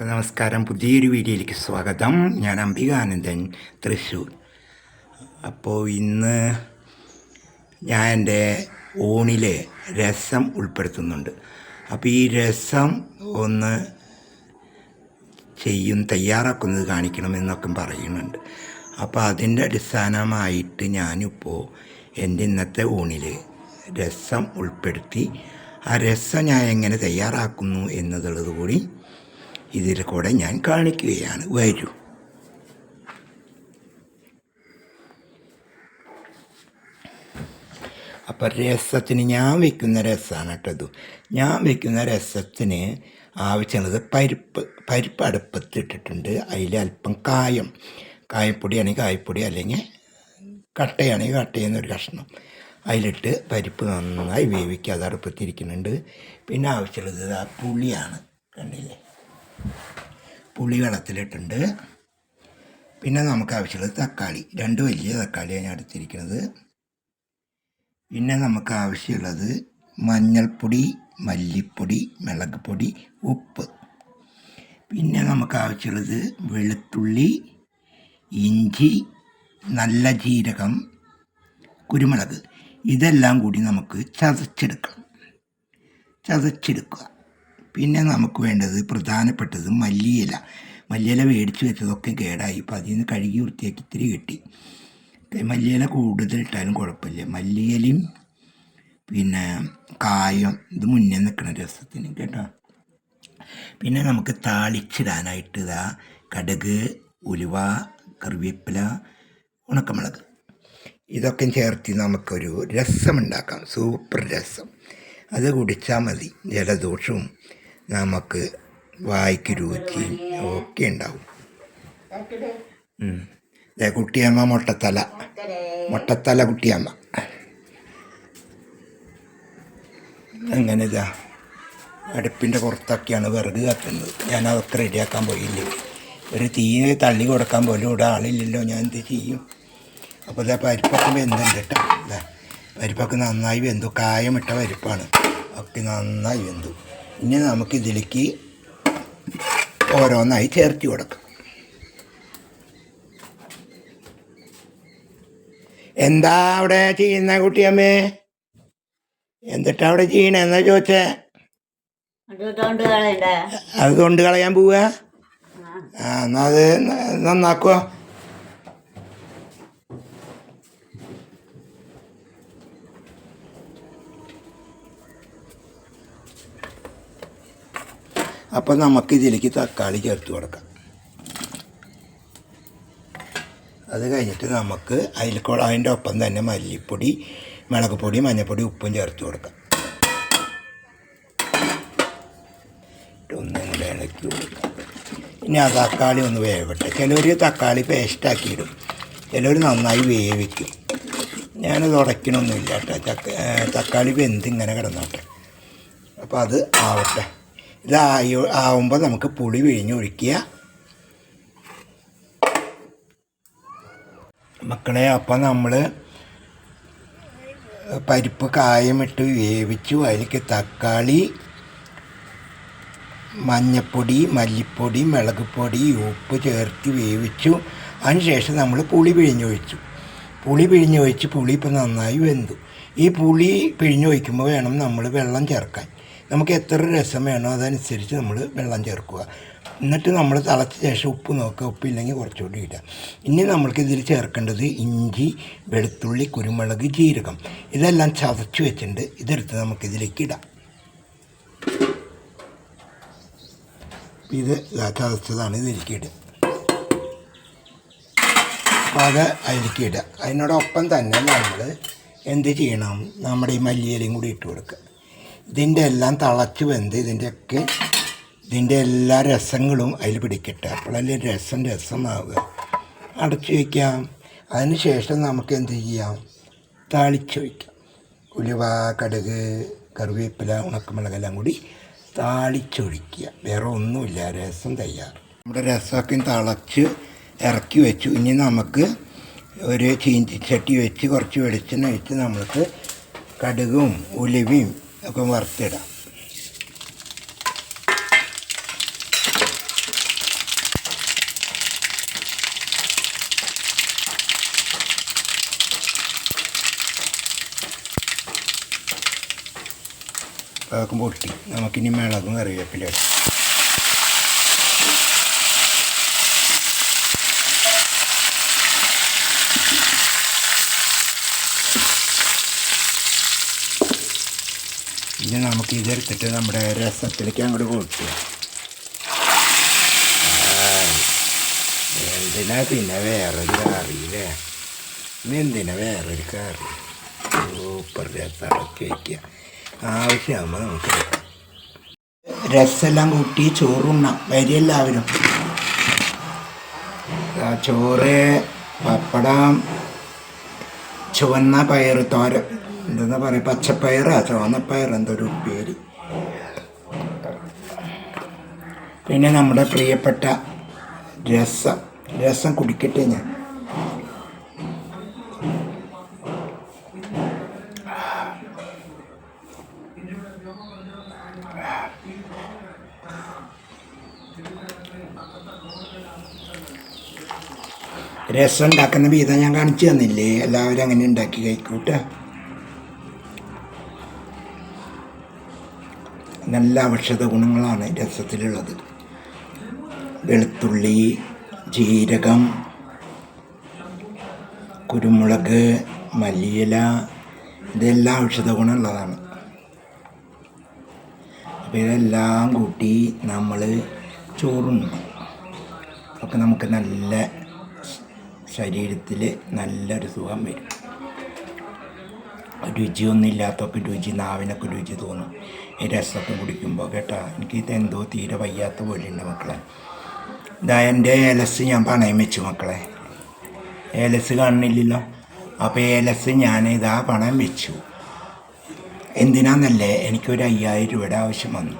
എല്ലാവർക്കും നമസ്കാരം. പുതിയൊരു വീഡിയോയിലേക്ക് സ്വാഗതം. ഞാൻ അംബികാനന്ദൻ തൃശ്ശൂർ അപ്പോൾ ഇന്ന് ഞാൻ എന്റെ ഊണിൽ രസം ഉൾപ്പെടുത്തുന്നുണ്ട്. അപ്പോൾ ഈ രസം ഒന്ന് ചെയ്യും തയ്യാറാക്കുന്നത് കാണിക്കണമെന്നൊക്കെ പറയുന്നുണ്ട്. അപ്പോൾ അതിന്റെ അടിസ്ഥാനമായിട്ട് ഞാനിപ്പോൾ എന്റെ ഇന്നത്തെ ഊണിൽ രസം ഉൾപ്പെടുത്തി ആ രസം ഞാൻ എങ്ങനെ തയ്യാറാക്കുന്നു എന്നതുള്ളത് കൂടി ഇതിൽ കൂടെ ഞാൻ കാണിക്കുകയാണ്. വരൂ. അപ്പം രസത്തിന് ഞാൻ വെക്കുന്ന രസമാണ് കേട്ടത് ഞാൻ വെക്കുന്ന രസത്തിന് ആവശ്യമുള്ളത് പരിപ്പ് പരിപ്പ് അടുപ്പത്തിട്ടിട്ടുണ്ട് അതിൽ അല്പം കായം കായപ്പൊടിയാണെങ്കിൽ കായപ്പൊടി അല്ലെങ്കിൽ കട്ടയാണെങ്കിൽ കട്ടയെന്നൊരു കഷ്ണം. അതിലിട്ട് പരിപ്പ് നന്നായി വേവിക്കുക. അത് അടുപ്പത്തിരിക്കുന്നുണ്ട്. പിന്നെ ആവശ്യമുള്ളത് ആ പുളിയാണ്. കണ്ടില്ലേ? പുളി വെള്ളത്തിലിട്ടുണ്ട് പിന്നെ നമുക്ക് ആവശ്യമുള്ളത് തക്കാളി. രണ്ട് വലിയ തക്കാളിയാണ് ഞാൻ എടുത്തിരിക്കുന്നത്. പിന്നെ നമുക്ക് ആവശ്യമുള്ളത് മഞ്ഞൾപ്പൊടി മല്ലിപ്പൊടി മുളക് പൊടി ഉപ്പ്. പിന്നെ നമുക്ക് ആവശ്യമുള്ളത് വെളുത്തുള്ളി ഇഞ്ചി നല്ല ജീരകം കുരുമുളക്. ഇതെല്ലാം കൂടി നമുക്ക് ചതച്ചെടുക്കണം. ചതച്ചെടുക്കുക. പിന്നെ നമുക്ക് വേണ്ടത് പ്രധാനപ്പെട്ടത് മല്ലിയില. മല്ലിയില മേടിച്ച് വെച്ചതൊക്കെ കേടായി. അപ്പോൾ അതിൽ നിന്ന് കഴുകി വൃത്തിയാക്കി ഇത്തിരി കിട്ടി. മല്ലിയില കൂടുതൽ ഇട്ടാലും കുഴപ്പമില്ല. മല്ലിയിലയും പിന്നെ കായം ഇത് മുന്നേ നിൽക്കണം രസത്തിന് കേട്ടോ. പിന്നെ നമുക്ക് താളിച്ചിടാനായിട്ട് ഇതാ കടുക് ഉലുവ കറിവേപ്പില ഉണക്കമുളക്. ഇതൊക്കെ ചേർത്ത് നമുക്കൊരു രസമുണ്ടാക്കാം. സൂപ്പർ രസം. അത് കുടിച്ചാൽ മതി. ജലദോഷവും നമുക്ക് വായിക്ക് രുചിയും ഒക്കെ ഉണ്ടാവും. കുട്ടിയമ്മ മുട്ടത്തല. മുട്ടത്തല കുട്ടിയമ്മ. അങ്ങനെ ഇതാ. അടുപ്പിന്റെ പുറത്തൊക്കെയാണ് വിറക് കത്തുന്നത്. ഞാൻ അതൊക്കെ റെഡിയാക്കാൻ പോയില്ലേ? ഒരു തീ തള്ളി കൊടുക്കാൻ പോലും ഇവിടെ ആളില്ലല്ലോ. ഞാൻ എന്ത് ചെയ്യും? അപ്പോൾ ഇതാ പരിപ്പൊക്കെ വെന്തുണ്ട് കേട്ടോ. പരിപ്പൊക്കെ നന്നായി വെന്തു. കായമിട്ട പരിപ്പാണ്. ഒക്കെ നന്നായി വെന്തു. ഇനി നമുക്ക് ഇതിലേക്ക് ഓരോന്നായി ചേർത്ത് കൊടുക്കാം. എന്താ അവിടെ ചെയ്യുന്ന കുട്ടിയമ്മേ എന്നിട്ടാ അവിടെ ചെയ്യണേ? എന്നാ ചോദിച്ചേ? അത് കൊണ്ട് കളയാൻ പോവുക ആ. എന്നാ അത് ന- നന്നാക്കുവോ അപ്പം നമുക്ക് ഇതിലേക്ക് തക്കാളി ചേർത്ത് കൊടുക്കാം. അത് കഴിഞ്ഞിട്ട് നമുക്ക് അതിൽ അതിന്റെ ഒപ്പം തന്നെ മല്ലിപ്പൊടി മുളക് പൊടി മഞ്ഞൾപ്പൊടി ഉപ്പും ചേർത്ത് കൊടുക്കാം. ഒന്നും കൂടെ ഇളക്കി കൊടുക്കാം. ഇനി ആ തക്കാളി ഒന്ന് വേവട്ടെ. ചിലവർ തക്കാളി പേസ്റ്റാക്കി ഇടും ചിലർ നന്നായി വേവിക്കും. ഞാനത് ഉടയ്ക്കണമൊന്നുമില്ല കേട്ടോ. തക്കാളി വെന്ത് ഇങ്ങനെ കിടന്നോട്ടെ. അപ്പോൾ അത് ആവട്ടെ. ഇതായി ആവുമ്പോൾ നമുക്ക് പുളി വിഴിഞ്ഞൊഴിക്കുക മക്കളെ അപ്പം നമ്മൾ പരിപ്പ് കായമിട്ട് വേവിച്ചു. അതിലേക്ക് തക്കാളി മഞ്ഞപ്പൊടി മല്ലിപ്പൊടി മുളക് പൊടി ഉപ്പ് ചേർത്ത് വേവിച്ചു. അതിനുശേഷം നമ്മൾ പുളി പിഴിഞ്ഞൊഴിച്ചു. പുളി പിഴിഞ്ഞൊഴിച്ച് പുളി ഇപ്പം നന്നായി വെന്തു. ഈ പുളി പിഴിഞ്ഞൊഴിക്കുമ്പോൾ വേണം നമ്മൾ വെള്ളം ചേർക്കാൻ. നമുക്ക് എത്ര രസം വേണോ അതനുസരിച്ച് നമ്മൾ വെള്ളം ചേർക്കുക. എന്നിട്ട് നമ്മൾ തിളച്ച ശേഷം ഉപ്പ് നോക്കുക. ഉപ്പില്ലെങ്കിൽ കുറച്ചുകൂടി ഇടുക. ഇനി നമ്മൾക്ക് ഇതിൽ ചേർക്കേണ്ടത് ഇഞ്ചി വെളുത്തുള്ളി കുരുമുളക് ജീരകം. ഇതെല്ലാം ചതച്ച് വെച്ചിട്ടുണ്ട്. ഇതെടുത്ത് നമുക്കിതിലേക്ക് ഇടാം. ഇത് ചതച്ചതാണ് ഇതിലേക്ക് ഇടുക. അപ്പോൾ അത് അതിലേക്ക് ഇടുക. അതിനോടൊപ്പം തന്നെ നമ്മൾ എന്ത് ചെയ്യണം? നമ്മുടെ ഈ മല്ലിയിലയും കൂടി ഇട്ട് കൊടുക്കുക. ഇതിന്റെ എല്ലാം തിളച്ച് വെന്ത് ഇതിന്റെയൊക്കെ ഇതിന്റെ എല്ലാ രസങ്ങളും അതിൽ പിടിക്കട്ടെ. അപ്പോഴല്ലേ രസം രസമാവുക. അടച്ചു വയ്ക്കാം അതിന് ശേഷം നമുക്ക് എന്ത് ചെയ്യാം? താളിച്ച് വയ്ക്കാം. ഉലുവ കടുക് കറിവേപ്പില ഉണക്കമുളകെല്ലാം കൂടി താളിച്ചൊഴിക്കുക വേറെ ഒന്നുമില്ല. രസം തയ്യാറ്. നമ്മുടെ രസമൊക്കെ തിളച്ച് ഇറക്കി വെച്ചു. ഇനി നമുക്ക് ഒരു ചീന്തിച്ചട്ടി വെച്ച് കുറച്ച് വെളിച്ചെണ്ണ വെച്ച് നമുക്ക് കടുകും ഉലുവയും ഒക്കെ വറുത്തിടാം. അതൊക്കെ പൊട്ടി. നമുക്കിനി മുളകും കറിവേപ്പില ഇനി നമുക്ക് ഇതെടുത്തിട്ട് നമ്മുടെ രസത്തിലേക്ക് അങ്ങോട്ട് കൂട്ടുക. എന്തിനാ പിന്നെ വേറൊരു കറി അല്ലേ ഇനി എന്തിനാ വേറൊരു കറി? സൂപ്പർ രസമൊക്കെ വയ്ക്കുക ആവശ്യമാകുമ്പോൾ നമുക്ക്. രസമെല്ലാം കൂട്ടി ചോറുണ്ണാം വരി എല്ലാവരും. ചോറ് പപ്പടം ചുവന്ന പയർ തോര എന്താ പറയുക പച്ചപ്പയറാ ചോന്നപ്പയർ പയർ എന്തൊരു ഉപ്പേരി പിന്നെ നമ്മുടെ പ്രിയപ്പെട്ട രസം. രസം കുടിക്കട്ടെ ഞാൻ. രസം ഉണ്ടാക്കുന്ന വിധം ഞാൻ കാണിച്ചു തന്നില്ലേ? എല്ലാവരും അങ്ങനെ ഉണ്ടാക്കി കഴിക്കൂട്ട നല്ല ഔഷധ ഗുണങ്ങളാണ് രസത്തിലുള്ളത്. വെളുത്തുള്ളി ജീരകം കുരുമുളക് മല്ലിയില ഇതെല്ലാം ഔഷധ ഗുണമുള്ളതാണ്. അപ്പോൾ ഇതെല്ലാം കൂട്ടി നമ്മൾ ചോറുണ്ണണം അപ്പോൾ നമുക്ക് നല്ല ശരീരത്തിൽ നല്ലൊരു സുഖം വരും. രുചിയൊന്നും ഇല്ലാത്തൊക്കെ രുചി നാവിനൊക്കെ രുചി തോന്നും. ഈ രസമൊക്കെ കുടിക്കുമ്പോൾ കേട്ടോ. എനിക്ക് എന്തോ തീരെ വയ്യാത്ത പോലെയുണ്ട് മക്കളെ. ഇതാ എന്റെ ഏലസ് ഞാൻ പണയം വെച്ചു മക്കളെ. ഏലസ് കാണുന്നില്ലല്ലോ. അപ്പോൾ ഏലസ് ഞാൻ ഇതാ പണയം വെച്ചു. എന്തിനാന്നല്ലേ? എനിക്കൊരു അയ്യായിരം രൂപയുടെ ആവശ്യം വന്നു.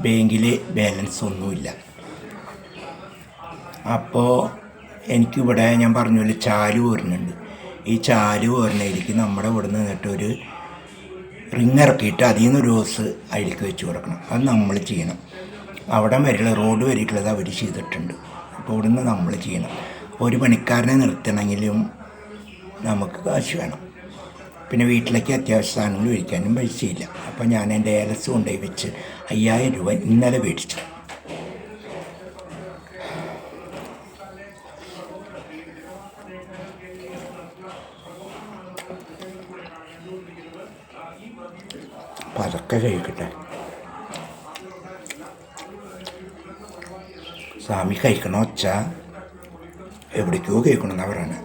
ബാങ്കിൽ ബാലൻസ് ഒന്നുമില്ല. അപ്പോൾ എനിക്കിവിടെ ഞാൻ പറഞ്ഞ പോലെ ചാലു പോരുന്നുണ്ട് ഈ ചാൽ പോരണായിരിക്കും നമ്മുടെ ഇവിടെ നിന്നിട്ട് ഒരു റിങ് ഇറക്കിയിട്ട് അതിൽ നിന്ന് ഒരു ഹോസ് അഴിക്ക് വെച്ച് കൊടുക്കണം. അത് നമ്മൾ ചെയ്യണം. അവിടെ വരെയുള്ള റോഡ് വരെയുള്ളത് അവർ ചെയ്തിട്ടുണ്ട്. അപ്പോൾ നിന്ന് നമ്മൾ ചെയ്യണം. ഒരു പണിക്കാരനെ നിർത്തണമെങ്കിലും നമുക്ക് കാശ് വേണം. പിന്നെ വീട്ടിലേക്ക് അത്യാവശ്യ സാധനങ്ങൾ മേടിക്കാനും പൈസയില്ല. അപ്പോൾ ഞാൻ എന്റെ ഏലസ് കൊണ്ടുപോയി വെച്ച് അയ്യായിരം രൂപ ഇന്നലെ മേടിച്ചു. പതക്കെ കഴിക്കട്ടെ സ്വാമി കഴിക്കണോ ഒച്ച എവിടേക്കോ കേൾക്കണമെന്നാ പറയണേ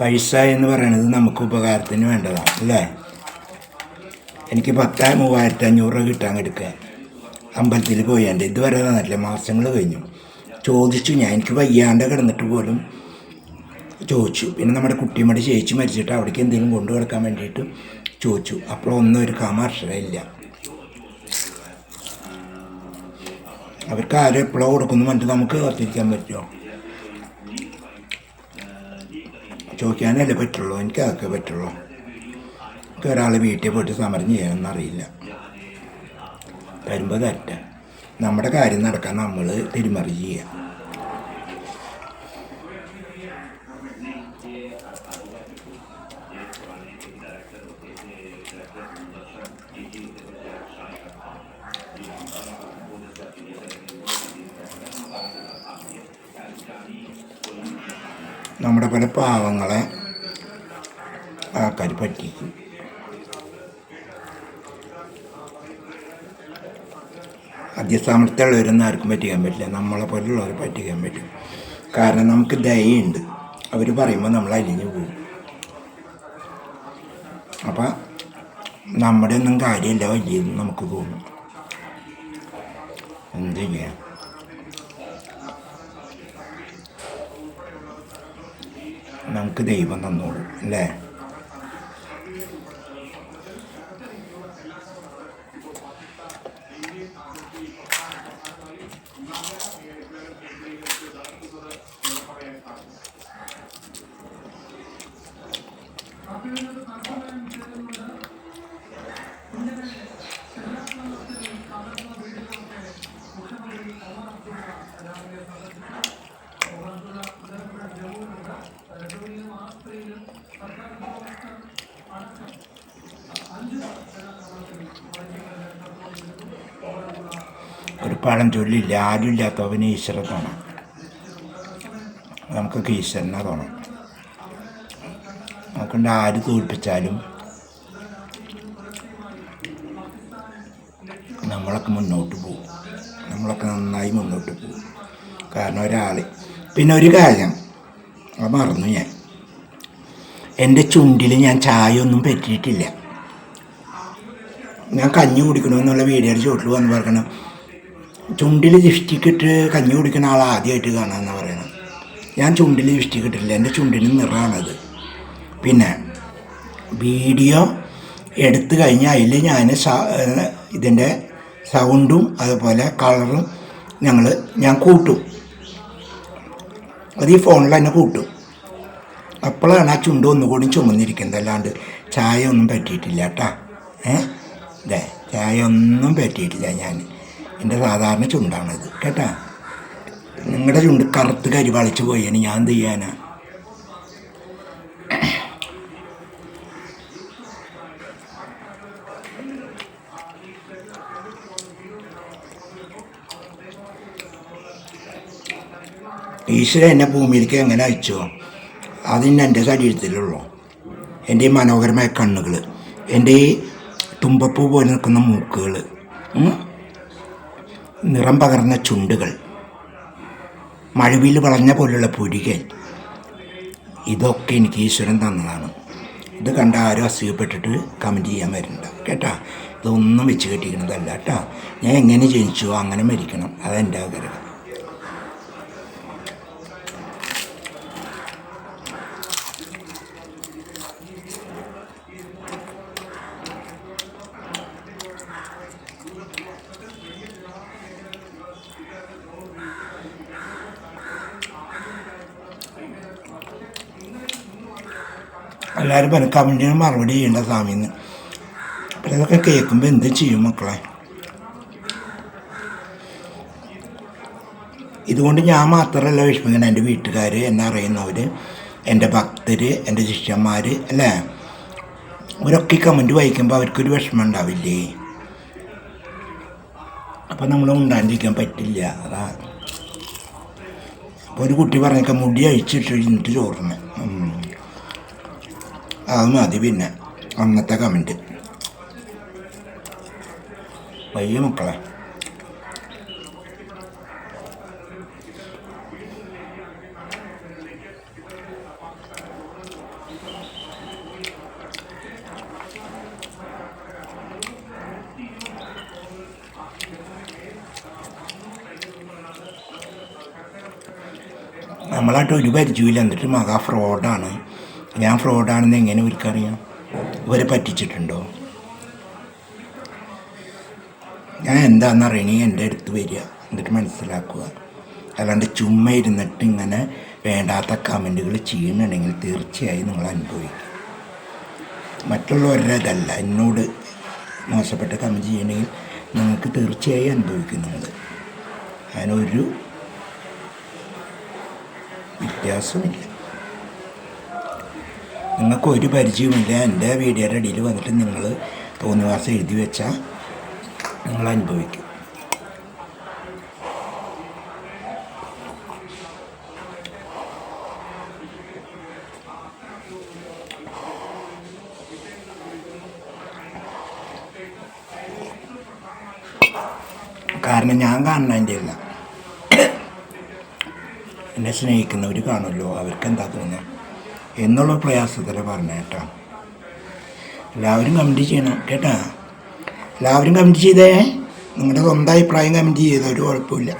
പൈസ എന്ന് പറയുന്നത് നമുക്ക് ഉപകാരത്തിന് വേണ്ടതാണ് അല്ലേ? എനിക്ക് പത്ത് മൂവായിരത്തി അഞ്ഞൂറ് കിട്ടാൻ എടുക്കുക അമ്പലത്തിൽ പോയി. എന്റെ ഇതുവരെ തന്നിട്ടില്ല മാസങ്ങൾ കഴിഞ്ഞു. ചോദിച്ചു. ഞാൻ എനിക്ക് വയ്യാണ്ട് കിടന്നിട്ട് പോലും ചോദിച്ചു. പിന്നെ നമ്മുടെ കുട്ടിയമ്മയുടെ ചേച്ചി മരിച്ചിട്ട് അവിടേക്ക് എന്തെങ്കിലും കൊണ്ടു കിടക്കാൻ വേണ്ടിയിട്ട് ചോദിച്ചു. അപ്പോൾ ഒന്നും ഒരു കാമാർഷരയില്ല അവർക്ക് ആരും എപ്പോഴോ കൊടുക്കുന്നു മറ്റു നമുക്ക് കാത്തിരിക്കാൻ പറ്റുമോ? ചോദിക്കാനല്ലേ പറ്റുള്ളൂ. എനിക്ക് അതൊക്കെ പറ്റുള്ളൂ. എനിക്ക് ഒരാൾ വീട്ടിൽ പോയിട്ട് സമരം ചെയ്യാനൊന്നും അറിയില്ല. വരുമ്പോൾ തരട്ടെ. നമ്മുടെ കാര്യം നടക്കാൻ നമ്മൾ തിരിമറി ചെയ്യുക നമ്മുടെ പല പാവങ്ങളെ ആൾക്കാർ പറ്റിക്കും. അധ്യസാമർത്ഥ്യമുള്ളവരൊന്നും ആർക്കും പറ്റിക്കാൻ പറ്റില്ല. നമ്മളെ പോലുള്ളവരെ പറ്റിക്കാൻ പറ്റും. കാരണം നമുക്ക് ദയുണ്ട് അവർ പറയുമ്പോൾ നമ്മൾ അലിഞ്ഞു പോകും. അപ്പം നമ്മുടെ ഒന്നും കാര്യമില്ല. വലിയെന്ന് നമുക്ക് തോന്നും. എന്ത് ചെയ്യാം? നമുക്ക് ദൈവം തന്നോളും അല്ലേ? പഴം ചൊല്ലില്ല ആരും ഇല്ലാത്തവന് ഈശ്വരൻ തോന്നാം. നമുക്കൊക്കെ ഈശ്വരനെ തോന്നാം. നമുക്കുണ്ട് ആര് തോൽപ്പിച്ചാലും നമ്മളൊക്കെ മുന്നോട്ട് പോകും. നമ്മളൊക്കെ നന്നായി മുന്നോട്ട് പോകും. കാരണം ഒരാൾ പിന്നെ ഒരു കാര്യം അത് മറന്നു ഞാൻ. എന്റെ ചുണ്ടിൽ ഞാൻ ചായ ഒന്നും പറ്റിയിട്ടില്ല. ഞാൻ കഞ്ഞി കുടിക്കണമെന്നുള്ള വീഡിയോയുടെ ചോട്ടിൽ വന്ന് പറയണം ചുണ്ടിൽ ലിപ്സ്റ്റിക്കിട്ട് കഞ്ഞി കുടിക്കുന്ന ആൾ ആദ്യമായിട്ട് കാണാമെന്നാണ് പറയുന്നത് ഞാൻ ചുണ്ടിൽ ലിപ്സ്റ്റിക് ഇട്ടില്ല എന്റെ ചുണ്ടിന് നിറാണത്. പിന്നെ വീഡിയോ എടുത്തു കഴിഞ്ഞാൽ അതിൽ ഞാൻ ഇതിന്റെ സൗണ്ടും അതുപോലെ കളറും ഞങ്ങൾ ഞാൻ കൂട്ടും. അത് ഈ ഫോണിൽ തന്നെ കൂട്ടും. അപ്പോഴാണ് ആ ചുണ്ട് ഒന്നുകൂടി ചുമന്നിരിക്കുന്നത് അല്ലാണ്ട് ചായ ഒന്നും പറ്റിയിട്ടില്ല കേട്ടാ ഏ ഇതേ ചായ ഒന്നും പറ്റിയിട്ടില്ല ഞാൻ എന്റെ സാധാരണ ചുണ്ടാണിത് കേട്ടാ? നിങ്ങളുടെ ചുണ്ട് കറുത്ത് കരിവാളിച്ച് പോയേന് ഞാൻ എന്ത് ചെയ്യാനാ? ഈശ്വരൻ എന്നെ ഭൂമിയിലേക്ക് എങ്ങനെ അയച്ചോ? അതിന് എന്റെ ശരീരത്തിലുള്ളൂ. എന്റെ ഈ മനോഹരമായ കണ്ണുകൾ എന്റെ ഈ തുമ്പപ്പൂ പോലെ നിൽക്കുന്ന മൂക്കുകൾ നിറം പകർന്ന ചുണ്ടുകൾ. മഴവിൽ വളഞ്ഞ പോലുള്ള പുരികൾ ഇതൊക്കെ എനിക്ക് ഈശ്വരൻ തന്നതാണ്. ഇത് കണ്ട ആരും അസുഖപ്പെട്ടിട്ട് കമന്റ് ചെയ്യാൻ വരണ്ട. കേട്ടാ? ഇതൊന്നും വെച്ച് കെട്ടിക്കുന്നതല്ല കേട്ടാ? ഞാൻ എങ്ങനെ ജനിച്ചു? അങ്ങനെ മരിക്കണം. അതെന്റെ ആഗ്രഹം. എല്ലാവരും പറഞ്ഞു കമന്റിന് മറുപടി ചെയ്യേണ്ട സ്വാമിന്ന്. അപ്പം ഇതൊക്കെ കേൾക്കുമ്പോൾ എന്ത് ചെയ്യും മക്കളെ? ഇതുകൊണ്ട് ഞാൻ മാത്രമല്ല വിഷമിക്കുന്നത് എന്റെ വീട്ടുകാർ എന്നെ അറിയുന്നവർ എന്റെ ഭക്തർ എന്റെ ശിഷ്യന്മാർ അല്ലേ? അവരൊക്കെ കമന്റ് വായിക്കുമ്പോൾ അവർക്കൊരു വിഷമം ഉണ്ടാവില്ലേ? അപ്പം നമ്മൾ ഉണ്ടാണ്ടിരിക്കാൻ പറ്റില്ല അതാ. അപ്പോൾ ഒരു കുട്ടി പറഞ്ഞേക്കാം മുടി അഴിച്ചിട്ട് ഇരുന്നിട്ട് ചോറിന്. അത് മതി പിന്നെ. അന്നത്തെ കമന്റ് വയ്യ മക്കളെ. നമ്മളായിട്ട് ഒരു പരിചയമില്ല എന്നിട്ട് മകാ ഫ്രോഡാണ് ഞാൻ ഫ്രോഡാണെന്ന് എങ്ങനെ ഇവർക്കറിയാം? ഇവരെ പറ്റിച്ചിട്ടുണ്ടോ? ഞാൻ എന്താണെന്ന് അറിയണേ എന്റെ അടുത്ത് വരിക. എന്നിട്ട് മനസ്സിലാക്കുക. അല്ലാണ്ട് ചുമ്മാ ഇരുന്നിട്ട് ഇങ്ങനെ വേണ്ടാത്ത കമന്റുകൾ ചെയ്യുന്നുണ്ടെങ്കിൽ തീർച്ചയായും നിങ്ങൾ അനുഭവിക്കും. മറ്റുള്ളവരുടെ ഇതല്ല. എന്നോട് മോശപ്പെട്ട കമന്റ് ചെയ്യണമെങ്കിൽ നിങ്ങൾക്ക് തീർച്ചയായും അനുഭവിക്കും നിങ്ങൾ അതിനൊരു വ്യത്യാസമില്ല. നിങ്ങൾക്ക് ഒരു പരിചയമില്ല എന്റെ വീഡിയോയുടെ അടിയിൽ വന്നിട്ട് നിങ്ങൾ തോന്നിവാസം എഴുതി വെച്ചാൽ നിങ്ങൾ അനുഭവിക്കും. കാരണം ഞാൻ കാണുന്നതിന്റെ അല്ല. എന്നെ സ്നേഹിക്കുന്നവർ കാണുമല്ലോ. അവർക്ക് എന്താ തോന്നുക? എന്നുള്ള പ്രയാസത്തിൽ പറഞ്ഞ കേട്ടോ. എല്ലാവരും കമന്റ് ചെയ്യണം കേട്ടാ. എല്ലാവരും കമന്റ് ചെയ്തേ. നിങ്ങളുടെ സ്വന്തം അഭിപ്രായം കമന്റ് ചെയ്ത ഒരു കുഴപ്പമില്ല.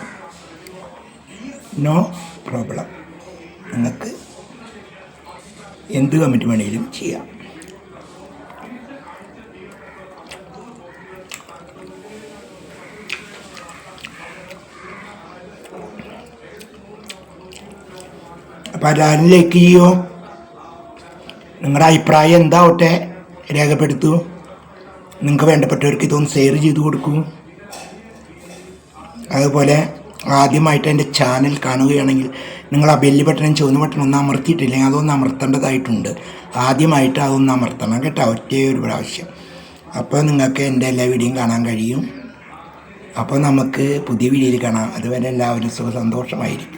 നോ പ്രോബ്ലം നിങ്ങൾക്ക് എന്ത് കമന്റ് വേണമെങ്കിലും ചെയ്യാം. അപ്പോൾ എല്ലാവരും ലൈക്ക് ചെയ്യോ? നിങ്ങളുടെ അഭിപ്രായം എന്താവട്ടെ? രേഖപ്പെടുത്തൂ. നിങ്ങൾക്ക് വേണ്ടപ്പെട്ടവർക്ക് ഇതൊന്ന് ഷെയർ ചെയ്ത് കൊടുക്കൂ. അതുപോലെ ആദ്യമായിട്ട് എന്റെ ചാനൽ കാണുകയാണെങ്കിൽ നിങ്ങൾ ആ ബെല്ലി ബട്ടണും ചുവന്ന ബട്ടൺ ഒന്ന് അമർത്തിയിട്ടില്ലെങ്കിൽ അതൊന്ന് അമർത്തേണ്ടതായിട്ടുണ്ട്. ആദ്യമായിട്ട് അതൊന്ന് അമർത്തണം കേട്ടോ ഒറ്റേ ഒരു പ്രാവശ്യം. അപ്പോൾ നിങ്ങൾക്ക് എന്റെ എല്ലാ വീഡിയോയും കാണാൻ കഴിയും. അപ്പോൾ നമുക്ക് പുതിയ വീഡിയോയിൽ കാണാം. അതുവരെ എല്ലാവരും സുഖ സന്തോഷമായിരിക്കും.